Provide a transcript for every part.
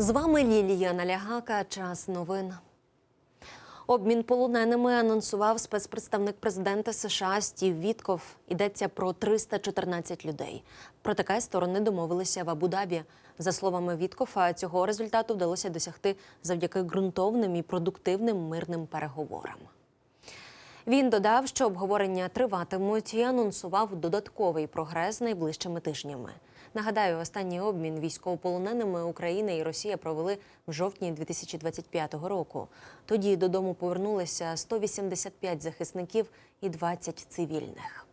З вами Лілія Налягака. Час новин. Обмін полоненими анонсував спецпредставник президента США Стів Вітков. Йдеться про 314 людей. Про таке сторони домовилися в Абу-Дабі. За словами Віткофа, цього результату вдалося досягти завдяки ґрунтовним і продуктивним мирним переговорам. Він додав, що обговорення триватимуть і анонсував додатковий прогрес найближчими тижнями. Нагадаю, останній обмін військовополоненими Україна і Росія провели в жовтні 2025 року. Тоді додому повернулися 185 захисників і 20 цивільних.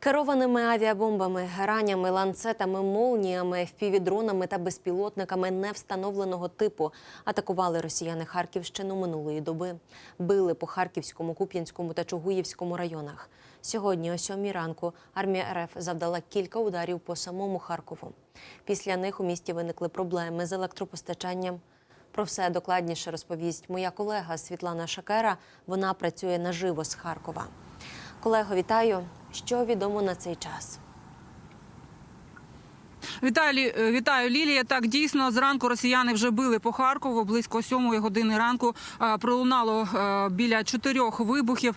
Керованими авіабомбами, геранями, ланцетами, молніями, впівдронами та безпілотниками невстановленого типу атакували росіяни Харківщину минулої доби. Били по Харківському, Куп'янському та Чугуївському районах. Сьогодні, о сьомій ранку, армія РФ завдала кілька ударів по самому Харкову. Після них у місті виникли проблеми з електропостачанням. Про все докладніше розповість моя колега Світлана Шакера. Вона працює наживо з Харкова. Колего, вітаю. Що відомо на цей час? Вітаю, е, вітаю, Лілія. Так дійсно зранку росіяни вже били по Харкову. Близько сьомої години ранку е, пролунало е, біля чотирьох вибухів.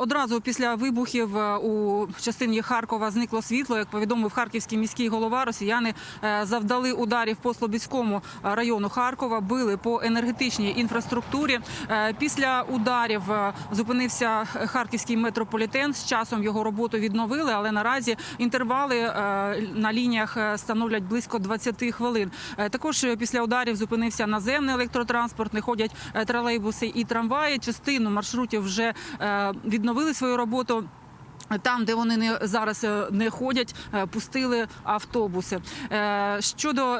Одразу після вибухів у частині Харкова зникло світло. Як повідомив харківський міський голова, росіяни завдали ударів по Слобідському району Харкова, били по енергетичній інфраструктурі. Після ударів зупинився харківський метрополітен. З часом його роботу відновили, але наразі інтервали на лініях е, становлять близько 20 хвилин. Е, Також е, після ударів зупинився наземний електротранспорт. Не ходять е, тролейбуси і трамваї. Частину маршрутів вже відновили свою роботу. Там, де вони не зараз е, не ходять, е, пустили автобуси. Е, Щодо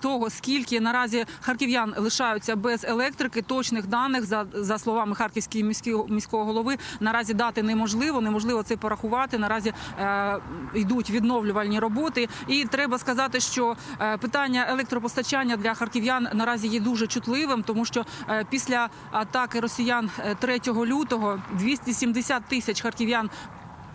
того, скільки наразі харків'ян лишаються без електрики, точних даних за, за словами харківського міського міського голови, наразі дати неможливо. Неможливо це порахувати. Наразі йдуть відновлювальні роботи, і треба сказати, що питання електропостачання для харків'ян наразі є дуже чутливим, тому що після атаки росіян е, 3 лютого 270 тисяч харків'ян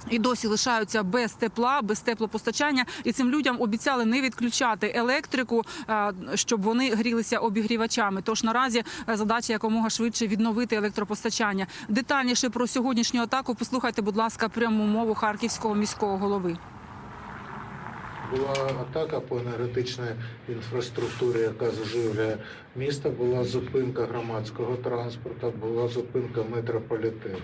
і досі лишаються без тепла, без теплопостачання, і цим людям обіцяли не відключати електрику, е, щоб вони грілися обігрівачами. Тож наразі е, задача якомога швидше відновити електропостачання. Детальніше про сьогоднішню атаку послухайте, будь ласка, пряму мову харківського міського голови. Була атака по енергетичній інфраструктурі, яка заживлює місто. Була зупинка громадського транспорту, була зупинка метрополітену.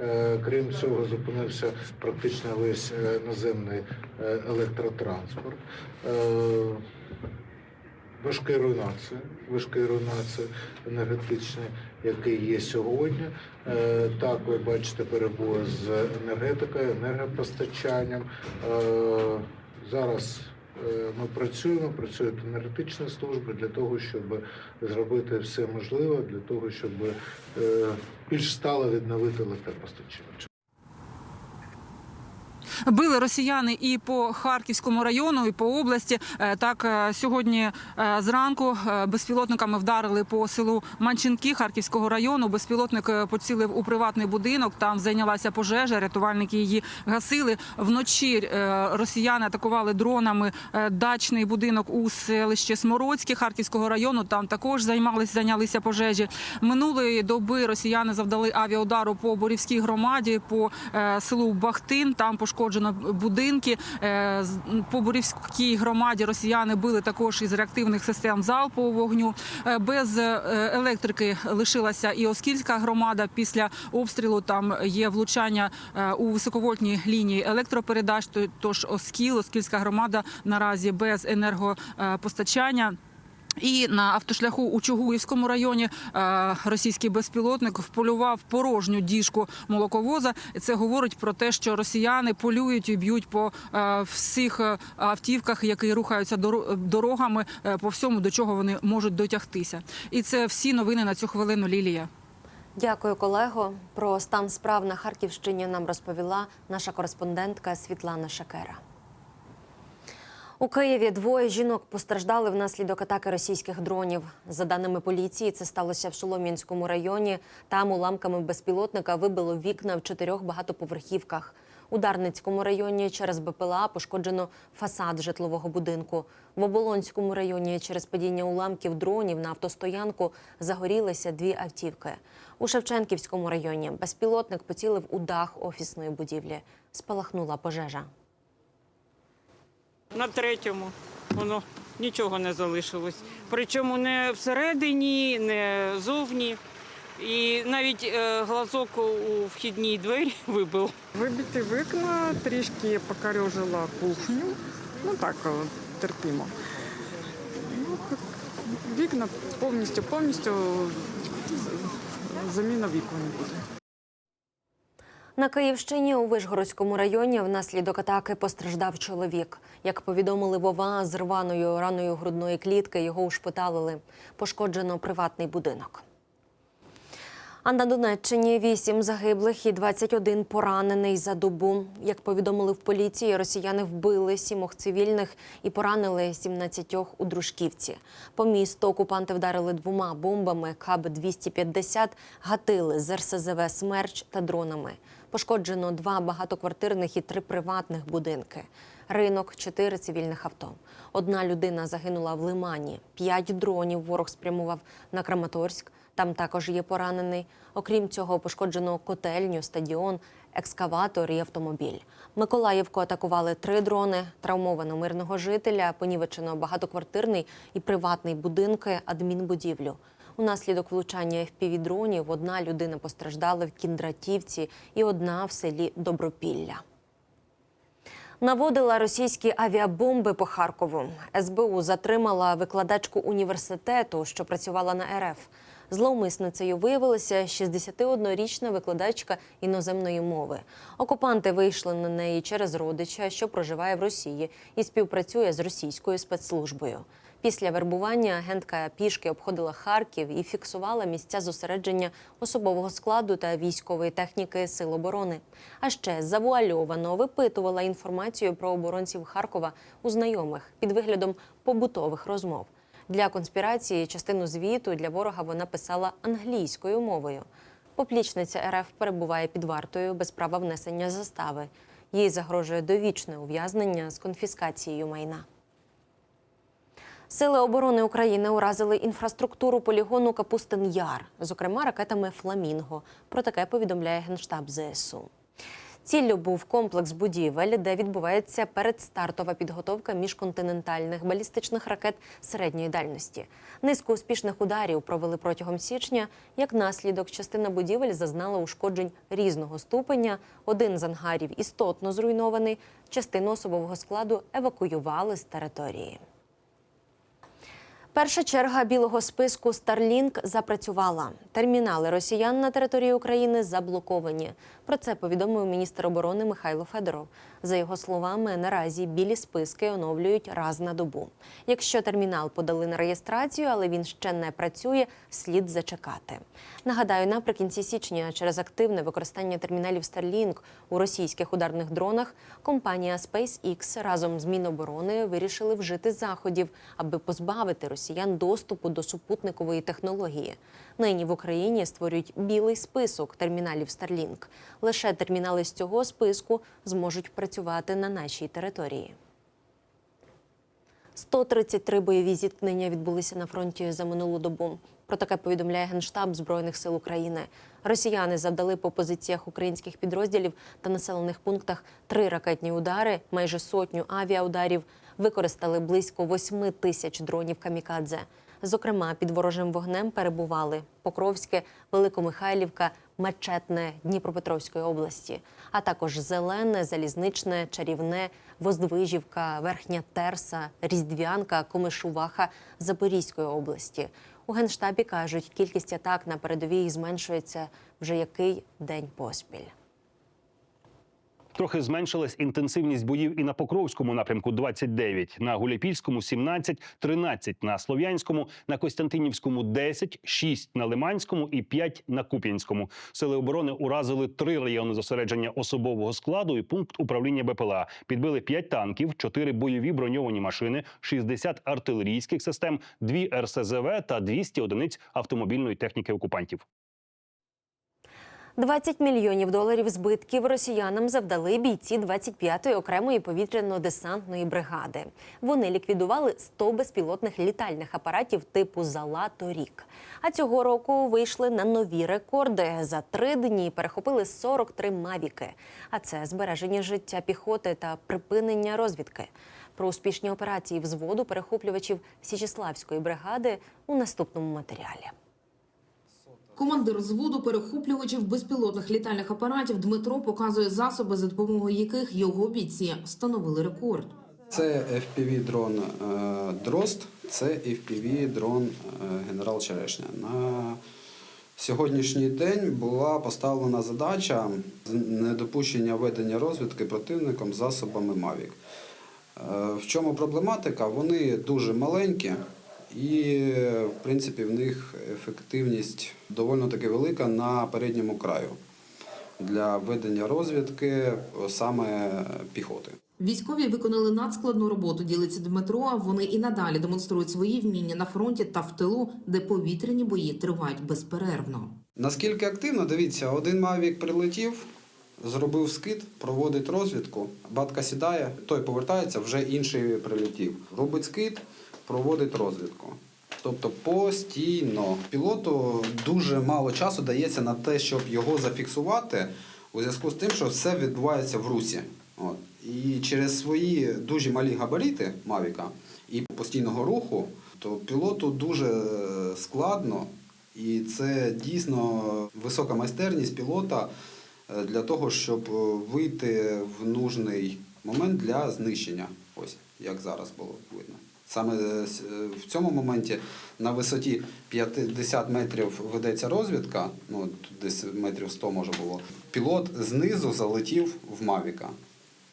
Е, Крім цього, зупинився практично весь е, наземний е, електротранспорт. Важкі руйнації, важкі руйнації енергетичні, які є сьогодні. Так, ви бачите перебої з енергетикою, енергопостачанням. Зараз е, ми працюємо, працюють енергетичні служби для того, щоб зробити все можливе для того, щоб е, більш стало відновити електропостачання. Били росіяни і по Харківському району, і по області. Е, Так е, сьогодні е, зранку безпілотниками вдарили по селу Манчинки Харківського району. Безпілотник поцілив у приватний будинок. Там зайнялася пожежа. Рятувальники її гасили. Вночі росіяни атакували дронами дачний будинок у селищі Смородське Харківського району. Там також займалися, зайнялися пожежі. Минулої доби росіяни завдали авіаудару по Борівській громаді, по селу Бахтин. Там пошкоджено будинки. Е, По Борівській громаді росіяни били також із реактивних систем залпового вогню. Е, Без е, електрики лишилася і Оскільська громада. Після обстрілу там є влучання у високовольтні лінії електропередач. Тож Оскіл, Оскільська громада наразі без енергопостачання. І на автошляху у Чугуївському районі е, російський безпілотник вполював порожню діжку молоковоза. Це говорить про те, що росіяни полюють і б'ють по е, всіх е, автівках, які рухаються доро- дорогами по всьому, до чого вони можуть дотягтися. І це всі новини на цю хвилину. Лілія. Дякую, колего. Про стан справ на Харківщині нам розповіла наша кореспондентка Світлана Шакера. У Києві двоє жінок постраждали внаслідок атаки російських дронів. За даними поліції, це сталося в Солом'янському районі. Там уламками безпілотника вибило вікна в чотирьох багатоповерхівках. У Дарницькому районі через БПЛА пошкоджено фасад житлового будинку. В Оболонському районі через падіння уламків дронів на автостоянку загорілися дві автівки. У Шевченківському районі безпілотник поцілив у дах офісної будівлі. Спалахнула пожежа. На третьому воно нічого не залишилось. Причому не всередині, не зовні. І навіть е, глазок у вхідній двері вибив. Вибиті вікна, трішки покорежила кухню. Ну так, е, терпімо. Ну, вікна повністю, повністю заміна вікон буде. На Київщині у Вишгородському районі внаслідок атаки постраждав чоловік. Як повідомили Вова, з рваною раною грудної клітки його ушпиталили. Пошкоджено приватний будинок. А на Донеччині 8 загиблих і 21 поранений за добу. Як повідомили в поліції, росіяни вбили сімох цивільних і поранили 17 у Дружківці. По місту окупанти вдарили двома бомбами КАБ-250, гатили з РСЗВ «Смерч» та дронами. Пошкоджено два багатоквартирних і три приватних будинки. Ринок, чотири цивільних авто. Одна людина загинула в Лимані. П'ять дронів ворог спрямував на Краматорськ. Там також є поранений. Окрім цього, пошкоджено котельню, стадіон, екскаватор і автомобіль. Миколаївку атакували три дрони. Травмовано мирного жителя, понівечено багатоквартирний і приватний будинки, адмінбудівлю. Унаслідок влучання FPV-дронів одна людина постраждала в Кіндратівці і одна в селі Добропілля. Наводила російські авіабомби по Харкову. СБУ затримала викладачку університету, що працювала на РФ. Зловмисницею виявилася 61-річна викладачка іноземної мови. Окупанти вийшли на неї через родича, що проживає в Росії і співпрацює з російською спецслужбою. Після вербування агентка пішки обходила Харків і фіксувала місця зосередження особового складу та військової техніки Сил оборони. А ще завуальовано випитувала інформацію про оборонців Харкова у знайомих під виглядом побутових розмов. Для конспірації частину звіту для ворога вона писала англійською мовою. Поплічниця РФ перебуває під вартою без права внесення застави. Їй загрожує довічне ув'язнення з конфіскацією майна. Сили оборони України уразили інфраструктуру полігону Капустин Яр, зокрема ракетами Фламінго. Про таке повідомляє генштаб ЗСУ. Ціллю був комплекс будівель, де відбувається передстартова підготовка міжконтинентальних балістичних ракет середньої дальності. Низку успішних ударів провели протягом січня. Як наслідок, частина будівель зазнала ушкоджень різного ступеня. Один з ангарів істотно зруйнований. Частину особового складу евакуювали з території. Перша черга білого списку Starlink запрацювала. Термінали росіян на території України заблоковані. Про це повідомив міністр оборони Михайло Федоров. За його словами, наразі білі списки оновлюють раз на добу. Якщо термінал подали на реєстрацію, але він ще не працює, слід зачекати. Нагадаю, наприкінці січня через активне використання терміналів Starlink у російських ударних дронах компанія SpaceX разом з Міноборони вирішили вжити заходів, аби позбавити росіян доступу до супутникової технології. Нині в Україні створюють білий список терміналів Starlink. Лише термінали з цього списку зможуть працювати на нашій території. 133 бойові зіткнення відбулися на фронті за минулу добу. Про таке повідомляє Генштаб Збройних сил України. Росіяни завдали по позиціях українських підрозділів та населених пунктах три ракетні удари, майже сотню авіаударів, використали близько 8 тисяч дронів камікадзе. Зокрема, під ворожим вогнем перебували Покровське, Великомихайлівка, Мечетне Дніпропетровської області, а також Зелене, Залізничне, Чарівне, Воздвижівка, Верхня Терса, Різдвянка, Комишуваха Запорізької області. У генштабі кажуть, кількість атак на передовій зменшується вже який день поспіль. Трохи зменшилась інтенсивність боїв і на Покровському напрямку 29, на Гуляпільському 17, 13 на Слов'янському, на Костянтинівському 10, 6 на Лиманському і 5 на Куп'янському. Сили оборони уразили три райони зосередження особового складу і пункт управління БПЛА. Підбили 5 танків, 4 бойові броньовані машини, 60 артилерійських систем, 2 РСЗВ та 200 одиниць автомобільної техніки окупантів. 20 мільйонів доларів збитків росіянам завдали бійці 25-ї окремої повітряно-десантної бригади. Вони ліквідували 100 безпілотних літальних апаратів типу Зала торік. А цього року вийшли на нові рекорди. За три дні перехопили 43 мавіки. А це збереження життя піхоти та припинення розвідки. Про успішні операції взводу перехоплювачів Січеславської бригади у наступному матеріалі. Командир зводу перехоплювачів безпілотних літальних апаратів Дмитро показує засоби, за допомогою яких його бійці встановили рекорд. Це FPV-дрон е, Дрозд, це FPV-дрон е, Генерал Черешня. На сьогоднішній день була поставлена задача недопущення ведення розвідки противником засобами Mavic. Е, В чому проблематика? Вони дуже маленькі і, в принципі, в них ефективність доволі таки велика на передньому краю для ведення розвідки саме піхоти. Військові виконали надскладну роботу. Ділиться Дмитро. Вони і надалі демонструють свої вміння на фронті та в тилу, де повітряні бої тривають безперервно. Наскільки активно, дивіться, один Мавік прилетів, зробив скид, проводить розвідку, батка сідає, той повертається, вже інший прилетів. Робить скид, проводить розвідку. Тобто постійно пілоту дуже мало часу дається на те, щоб його зафіксувати у зв'язку з тим, що все відбувається в русі. От. І через свої дуже малі габарити Мавіка і постійного руху, то пілоту дуже складно і це дійсно висока майстерність пілота е, для того, щоб вийти в нужний момент для знищення. Ось як зараз було видно. Саме е, е, в цьому моменті на висоті 50 метрів ведеться розвідка, ну десь метрів 100 може було. Пілот знизу залетів в Мавіка.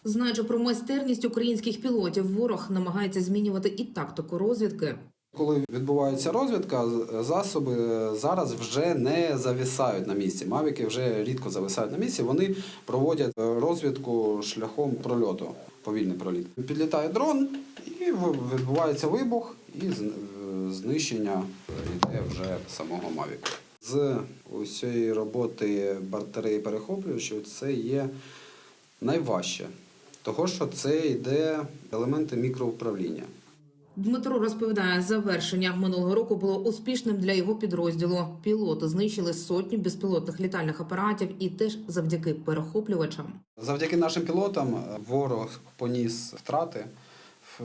Знаючи про майстерність українських пілотів, ворог намагається змінювати і тактику розвідки. Коли відбувається розвідка, засоби зараз вже не зависають на місці. Мавіки вже рідко зависають на місці. Вони проводять е, розвідку шляхом прольоту, повільний проліт. Підлітає дрон і відбувається вибух, і е, знищення йде вже самого Мавіка. З усієї роботи батареї перехоплювачів це є найважче, того що це йде елементи мікроуправління. Дмитро розповідає, завершення минулого року було успішним для його підрозділу. Пілоти знищили сотню безпілотних літальних апаратів і теж завдяки перехоплювачам. Завдяки нашим пілотам е, ворог поніс втрати в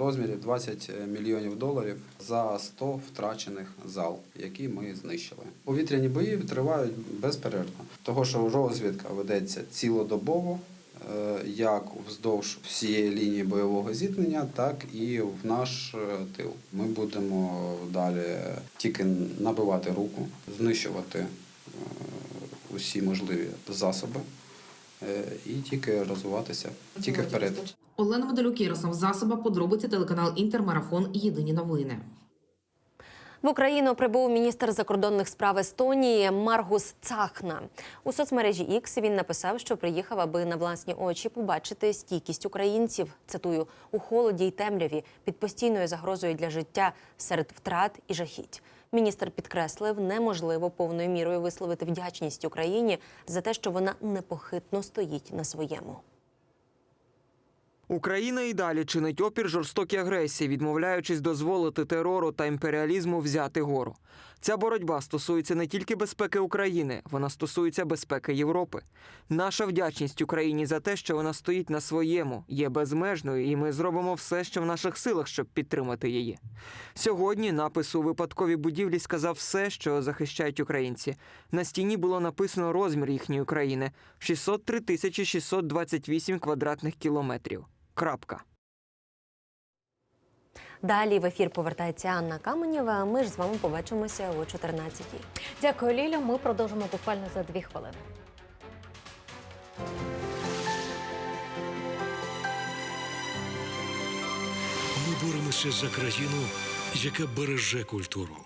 розмірі 20 мільйонів доларів за 100 втрачених зал, які ми знищили. Повітряні бої тривають безперервно, того що розвідка ведеться цілодобово. Е, Як вздовж всієї лінії бойового зіткнення, так і в наш е, тил. Ми будемо далі тільки набивати руку, знищувати е, усі можливі засоби і тільки розвиватися, тільки вперед. Олена Медалюк, Ярослав Засоба, подробиці телеканал Інтермарафон. Єдині новини. В Україну прибув міністр закордонних справ Естонії Маргус Цахна. У соцмережі X він написав, що приїхав, аби на власні очі побачити стійкість українців. Цитую у холоді й темряві під постійною загрозою для життя серед втрат і жахіть. Міністр підкреслив, неможливо повною мірою висловити вдячність Україні за те, що вона непохитно стоїть на своєму. Україна і далі чинить опір жорстокій агресії, відмовляючись дозволити терору та імперіалізму взяти гору. Ця боротьба стосується не тільки безпеки України, вона стосується безпеки Європи. Наша вдячність Україні за те, що вона стоїть на своєму, є безмежною, і ми зробимо все, що в наших силах, щоб підтримати її. Сьогодні напис у випадковій будівлі сказав все, що захищають українці. На стіні було написано розмір їхньої країни 603 тисячі 628 квадратних кілометрів. Крапка. Далі в ефір повертається Анна Каменєва. а Ми ж з вами побачимося о 14-й. Дякую, Лілю. Ми продовжимо буквально за дві хвилини. Ми боремося за країну, яка береже культуру.